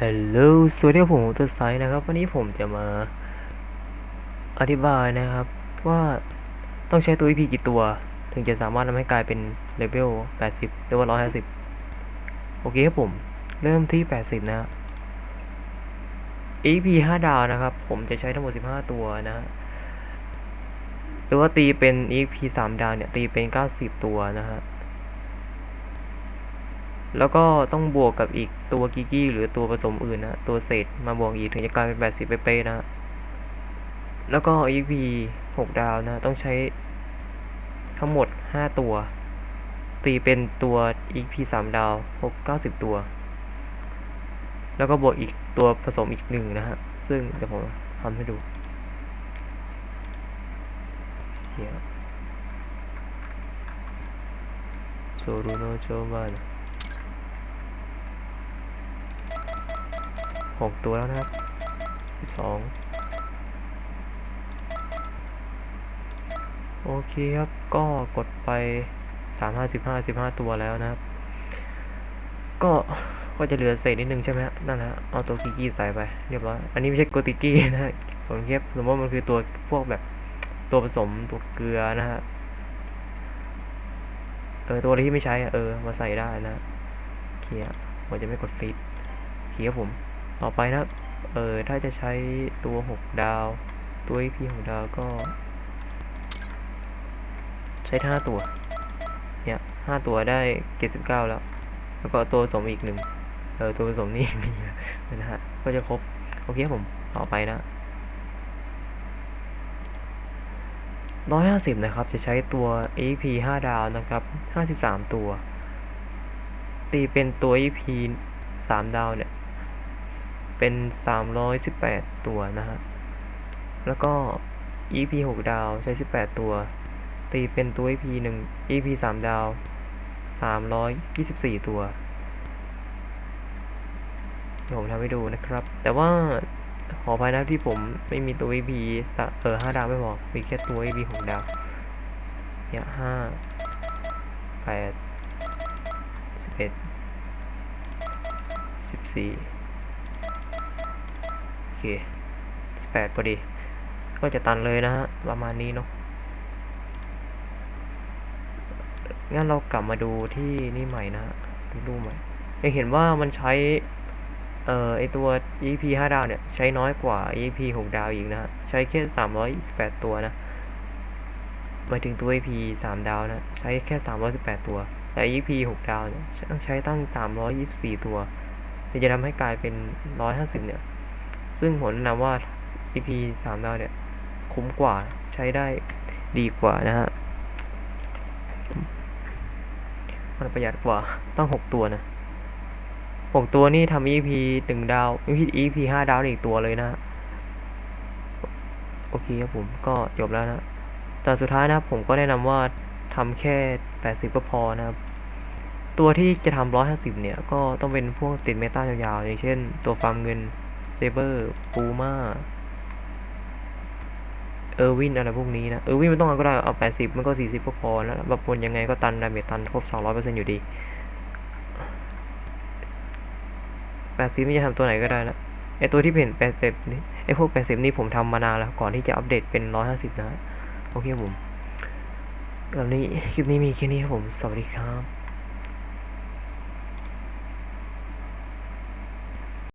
ฮัลโหลสวัสดีครับผมตัวไซน์นะครับ วันนี้ผมจะมาอธิบายนะครับ ว่าต้องใช้ตัว EP กี่ตัว ถึงจะสามารถทำให้กลายเป็นเลเวล 80 หรือว่า 150 โอเคครับผม เริ่มที่ 80 นะฮะ EP 5 ดาวนะครับ ผมจะใช้ทั้งหมด 15 ตัวนะฮะหรือว่าตีเป็น EP 3 ดาวเนี่ย ตีเป็น 90 ตัวนะฮะ แล้วก็ต้องบวกกับอีกตัวกิกกี้หรือตัวผสมอื่นนะตัวเศษมาบวกอีกถึงจะกลายเป็น 80 เป๊ะๆนะ แล้วก็ EP 6 ดาวนะ ต้องใช้ทั้งหมด 5 ตัว ตีเป็นตัว EP 3 ดาว 6 90 ตัว แล้วก็บวกอีกตัวผสมอีกหนึ่งนะฮะ ซึ่งเดี๋ยวผมทำให้ดูเนี่ยโชรูโนโชบานห กตัวแล้วนะครับสิบสองโอเคครับ ก็กดไปสามห้าสิบห้าสิบห้าตัวแล้วนะครับ ก็ก็จะเหลือเศษนิดนึงใช่ไหมฮะนั่นแหละเอาตัวกิกกี้ใส่ไปเรียบร้อย อันนี้ไม่ใช่โกติกี้นะผมเทียบสมมติว่ามันคือตัวพวกแบบตัวผสมตัวเกลือนะฮะเออตัวอะไรที่ไม่ใช้เออมาใส่ได้นะโอเคอะผมจะไม่กดฟิตเคครับผม ต่อไปนะเออถ้าจะใช้ตัวหกดาว ตัว EP หกดาวก็ ใช้ห้าตัว เนี่ยห้าตัวได้เจ็ดสิบเก้าแล้ว แล้วก็ตัวผสมอีกหนึ่งเออตัวผสมนี่มีนะฮะ ก็จะครบ โอเคครับผม ต่อไปนะร้อยห้าสิบนะครับ จะใช้ตัว EP ห้าดาวนะครับห้าสิบสามตัว ตีเป็นตัว EP สามดาวเนี่ย เป็น 318 ตัวนะฮะ แล้วก็ EP 6 ดาวใช้ 18 ตัว ตีเป็นตัว EP 1 EP 3 ดาว 324 ตัวเดี๋ยวผมทำให้ดูนะครับ แต่ว่าขออภัยนะที่ผมไม่มีตัว EP เออ5ดาวไม่พอมีแค่ตัว EP 6 ดาว เนี่ย5 8 11 14โอ เคแปดพอดี ก็จะตันเลยนะฮะ ประมาณนี้เนาะ งั้นเรากลับมาดูที่นี่ใหม่นะฮะดูรูปใหม่จะเห็นว่ามันใช้ เอ่อ ไอตัว EP 5 ดาวเนี่ย ใช้น้อยกว่า EP 6 ดาวอีกนะฮะ ใช้แค่ 328 ตัวนะหมายถึงตัว EP 3 ดาวนะ ใช้แค่ 318 ตัว แต่ EP 6 ดาวเนี่ยต้องใช้ตั้ง 324 ตัวจะทำให้กลายเป็น 150 เนี่ย ซึ่งผมแนะนำว่า EP สามดาวเนี่ย คุ้มกว่าใช้ได้ดีกว่านะฮะ มันประหยัดกว่าต้องหกตัวนะหกตัวนี่ทำ EP หนึ่งดาว EP EP ห้าดาวอีกตัวเลยนะโอเคครับผมก็จบแล้วนะแต่สุดท้ายนะผมก็แนะนำว่าทำแค่แปดสิบก็พอนะครับ ตัวที่จะทำร้อยห้าสิบเนี่ย ก็ต้องเป็นพวกติดเมตายาวๆ อย่างเช่น ตัวฟาร์มเงิน เซเบอร์ปูมาเออร์วินอะไรพวกนี้นะ เออร์วินไม่ต้องเอาก็ได้ เอา 80 มันก็ 40 ก็พอแล้วแบบบนยังไงก็ตันดาเมจตันครบ 200%อยู่ดี 80ไม่จะทำตัวไหนก็ได้ล้วไอตัวที่เป็น 80 นี่ ไอพวก 80 นี่ผมทำมานานแล้ว ก่อนที่จะอัปเดตเป็น 150 นะ โอเคผมแบบนี้ คลิปนี้มีแค่นี้ครับผม สวัสดีครับ